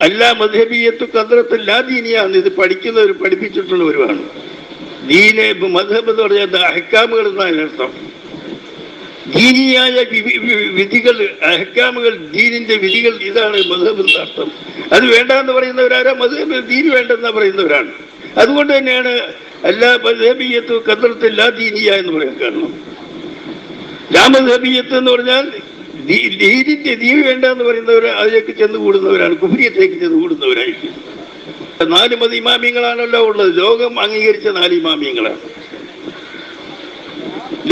അല്ല മധബിയത്ത് കദ്രത്ത് ദീനിയാണ്. ഇത് പഠിക്കുന്നവർ പഠിപ്പിച്ചിട്ടുള്ളവരുമാണ് ദീനെ മധബ് എന്ന് പറഞ്ഞാൽ അഹക്കാമുകൾ എന്നാണ് അർത്ഥം. ദീനിയായ വിധികൾ അഹക്കാമുകൾ ദീനിന്റെ വിധികൾ ഇതാണ് മധബ് എന്ന അർത്ഥം. അത് വേണ്ട എന്ന് പറയുന്നവരാരാ? മധബ് ദീന് വേണ്ടെന്നാ പറയുന്നവരാണ്. അതുകൊണ്ട് തന്നെയാണ് എല്ലാ കദ്രത്ത് ദീനിയ എന്ന് പറയാൻ കാരണം. രാമധബിയത്ത് എന്ന് പറഞ്ഞാൽ ദീനിന്റെ ദീവ് വേണ്ട എന്ന് പറയുന്നവർ അതിലേക്ക് ചെന്ന് കൂടുന്നവരാണ്. കുഫരിയത്തേക്ക് ചെന്ന് കൂടുന്നവരായിരിക്കും. നാല് മത ഇമാമിയങ്ങളാണല്ലോ ഉള്ളത്. ലോകം അംഗീകരിച്ച നാല് ഇമാമിയങ്ങളാണ്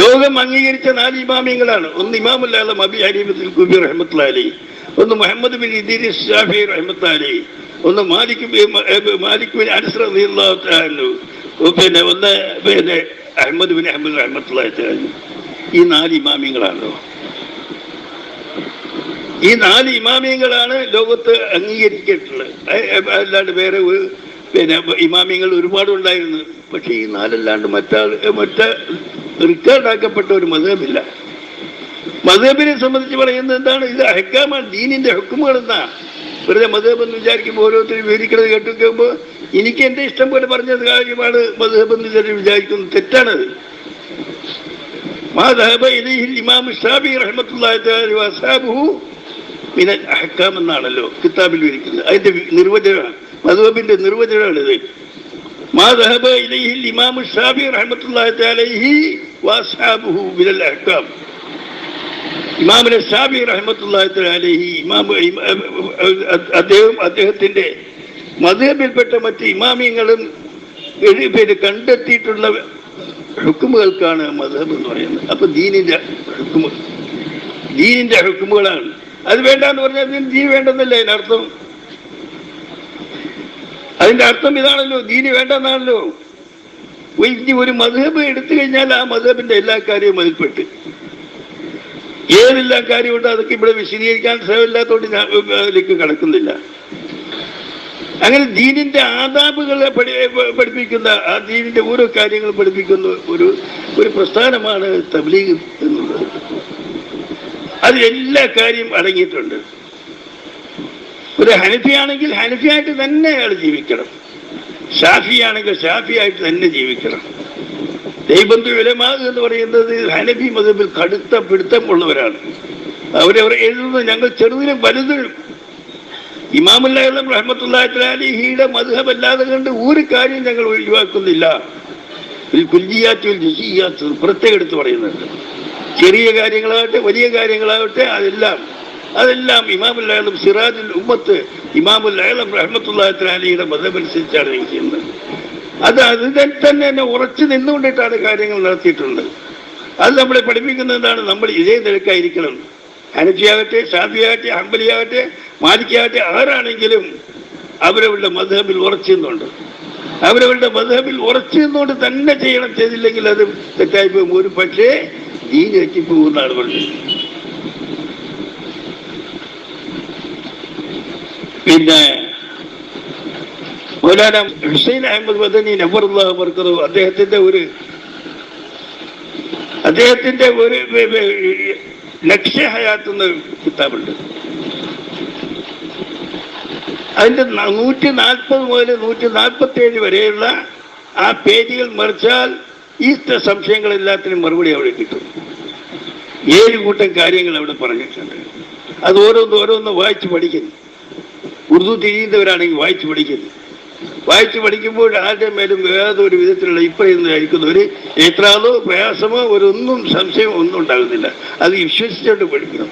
ലോകം അംഗീകരിച്ച നാല് ഇമാമിയങ്ങളാണ് ഒന്ന് ഇമാമുല്ലാതെ മബി ഹരീബത്തിൽ കുബി റഹ്മത്ത് അലി ഒന്ന് Muhammad bin Idris Shafi Rahmath Ali ഒന്ന് മാലിക് മാലിക് ബിൻ അനസ് തആല പിന്നെ ഒന്ന് പിന്നെ അഹമ്മദ് ബിൻ അഹമ്മദ് തആല ഈ നാല് ഇമാമിയങ്ങളാണല്ലോ ഈ നാല് ഇമാമിയങ്ങളാണ് ലോകത്ത് അംഗീകരിച്ചിട്ടുള്ളത്. അല്ലാണ്ട് വേറെ പിന്നെ ഇമാമിയങ്ങൾ ഒരുപാട് ഉണ്ടായിരുന്നു. പക്ഷെ ഈ നാലല്ലാണ്ട് മറ്റാൾ മറ്റ റിക്കാർഡാക്കപ്പെട്ട ഒരു മതമില്ല മതേബിനെ സംബന്ധിച്ച് പറയുന്നത് എന്താണ്? ഇത് ഹെക്കാമാണ് ദീനിന്റെ ഹെക്കുമുകൾ എന്നാ വെറുതെ മതേബ് എന്ന് വിചാരിക്കുമ്പോൾ ഓരോരുത്തരും വിവരിക്കണത് കേട്ടുവെക്കുമ്പോൾ എനിക്ക് എന്റെ ഇഷ്ടം പോലെ പറഞ്ഞത് കാര്യമാണ് മതേബ് എന്ന് ചിലർ വിചാരിക്കുന്നത് തെറ്റാണത് മാധബ ഇമാം ഷാബി റഹ്മത്തുള്ള മിനൽ അഹക്കാം എന്നാണല്ലോ കിതാബിൽ വിരിക്കുന്നത്. അതിന്റെ നിർവചനമാണ്. മധുബിന്റെ നിർവചനമാണ് ഇത്. മാ അദ്ദേഹം അദ്ദേഹത്തിന്റെ മതേബിൽപ്പെട്ട മറ്റ് ഇമാമിയങ്ങളും എഴുപേര് കണ്ടെത്തിയിട്ടുള്ള ഹുക്കുമുകൾക്കാണ് മതം എന്ന് പറയുന്നത്. അപ്പൊ ദീനിന്റെ ഹുക്കുമ ദീനിന്റെ ഹുക്കുമുകളാണ്. അത് വേണ്ടെന്ന് പറഞ്ഞാൽ അതിന് ദീൻ വേണ്ടെന്നല്ലേ അതിനർത്ഥം അതിന്റെ അർത്ഥം ഇതാണല്ലോ ദീനി വേണ്ടെന്നാണല്ലോ. ഇനി ഒരു മധുബ് എടുത്തു കഴിഞ്ഞാൽ ആ മധുബിന്റെ എല്ലാ കാര്യവും അതിൽപ്പെട്ട്. ഏതെല്ലാം കാര്യമുണ്ട് അതൊക്കെ ഇവിടെ വിശദീകരിക്കാൻ ശ്രമമില്ലാത്തതുകൊണ്ട് ഞാൻ അതിലേക്ക് കടക്കുന്നില്ല. അങ്ങനെ ദീനിന്റെ ആദാബുകളെ പഠി പഠിപ്പിക്കുന്ന ആ ദീനിന്റെ ഓരോ കാര്യങ്ങൾ പഠിപ്പിക്കുന്ന ഒരു ഒരു പ്രസ്ഥാനമാണ് തബ്ലീഗ് എന്നുള്ളത് അതിൽ എല്ലാ കാര്യം അടങ്ങിയിട്ടുണ്ട്. ഒരു ഹനഫിയാണെങ്കിൽ ഹനഫിയായിട്ട് തന്നെ അയാൾ ജീവിക്കണം. ഷാഫിയാണെങ്കിൽ ഷാഫിയായിട്ട് തന്നെ ജീവിക്കണം. ദൈബന്ധു വിലമാകുക എന്ന് പറയുന്നത് ഹനഫി മതത്തിൽ കടുത്ത പിടുത്തമുള്ളവരാണ് അവരവർ എഴുതുന്നത് ഞങ്ങൾ ചെറുതിലും വലുതിലും. ഇമാമുല്ലാഹുലം റഹ്മത്തുല്ലാഹിയുടെ മധുഹബ് അല്ലാതെ കണ്ട് ഒരു കാര്യം ഞങ്ങൾ ഒഴിവാക്കുന്നില്ല. ഒരു കുല്ലിയാറ്റുൽ ജസിയാത്ത് പ്രത്യേകം എടുത്ത് പറയുന്നുണ്ട്. ചെറിയ കാര്യങ്ങളാകട്ടെ വലിയ കാര്യങ്ങളാകട്ടെ അതെല്ലാം അതെല്ലാം ഇമാമുല്ലാഹം സിറാജുൽ ഉമ്മത്ത് ഇമാമുല്ലാഹം റഹ്മത്തുല്ലാഹിയുടെ മതമനുസരിച്ചാണ് ഇരിക്കുന്നത് അത് അതിൽ തന്നെ തന്നെ ഉറച്ചു നിന്നുകൊണ്ടിട്ടാണ് കാര്യങ്ങൾ നടത്തിയിട്ടുള്ളത് അത് നമ്മളെ പഠിപ്പിക്കുന്നതാണ് നമ്മൾ ഇതേ നിരക്കായിരിക്കണം അനജിയാകട്ടെ ഷാഫിയാകട്ടെ ഹംബലിയാകട്ടെ മാലിക്കാകട്ടെ ആരാണെങ്കിലും അവരവരുടെ മധബിൽ ഉറച്ചു നിന്നുണ്ട് അവരവരുടെ മധബിൽ ഉറച്ചു നിന്നുകൊണ്ട് തന്നെ ചെയ്യണം ചെയ്തില്ലെങ്കിൽ അത് തെറ്റായി പോകും. ഒരു പക്ഷേ ഈ ഞെട്ടിപ്പോകുന്ന ആളുകളുണ്ട് പിന്നെ മൗലാന ഹുസൈൻ അഹമ്മദ് മദനി നബറുല്ലാഹ് വർക്കറു അദ്ദേഹത്തിന്റെ ഒരു അദ്ദേഹത്തിന്റെ ഒരു ലക്ഷ്യ ഹയാത്ത് എന്ന കിതാബുണ്ട്. അതിന്റെ നൂറ്റി നാൽപ്പത് മുതൽ നൂറ്റി നാൽപ്പത്തി ഏഴ് വരെയുള്ള ആ പേജുകൾ മറിച്ചാൽ ഈ സംശയങ്ങളെല്ലാത്തിനും മറുപടി അവിടെ കിട്ടും. ഏഴ് കൂട്ടം കാര്യങ്ങൾ അവിടെ പറഞ്ഞിട്ടുണ്ട്. അത് ഓരോന്ന് ഓരോന്ന് വായിച്ച് പഠിക്കുന്നു. ഉറുദു തിരിയുന്നവരാണെങ്കിൽ വായിച്ച് പഠിക്കുന്നു. വായിച്ച് പഠിക്കുമ്പോൾ ആരുടെ മേലും ഏതൊരു വിധത്തിലുള്ള ഇപ്പറയുന്ന അയക്കുന്ന ഒരു എത്രാതോ പ്രയാസമോ ഒരു ഒന്നും സംശയമോ ഒന്നും ഉണ്ടാകുന്നില്ല. അത് വിശ്വസിച്ചുകൊണ്ട് പഠിക്കണം.